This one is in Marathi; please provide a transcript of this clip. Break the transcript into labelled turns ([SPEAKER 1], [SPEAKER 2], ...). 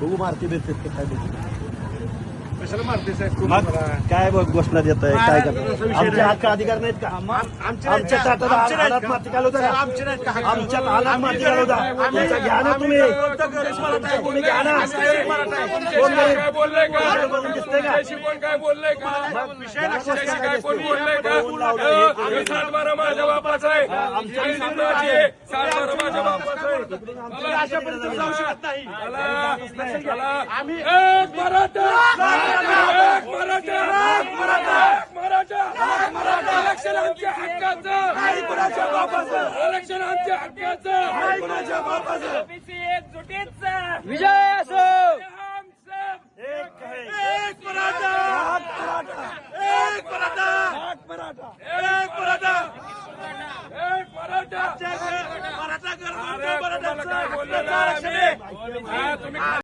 [SPEAKER 1] बघू मारती देते काय बघू
[SPEAKER 2] कशाला मारते साहेब?
[SPEAKER 1] मग काय बघ घोषणा देत आहे काय करताय आमचे हक्क अधिकार नाहीत का? आमच्या ताटात हातात माती घालवता का? आमच्या हातात माती घालवता. तुमचा घ्या ना तुम्ही. घ्या ना? कोण गरीब? कोण
[SPEAKER 3] त्याशी कोण काय बोललंय का? त्याशी काय कोण बोललंय का? सातबारा माझ्या बापाचा आहे. आहे. सातबारा माझ्या बापाचा आहे. मला अशा पद्धतीने जाऊ शकत नाही. मला- मला- एक मराठा. एक मराठा. एक मराठा. एक मराठा. आरक्षण आमच्या हक्काचं. आरक्षण आमच्या हक्काचं.
[SPEAKER 4] विजय!
[SPEAKER 3] मराठा. एक मराठा. एक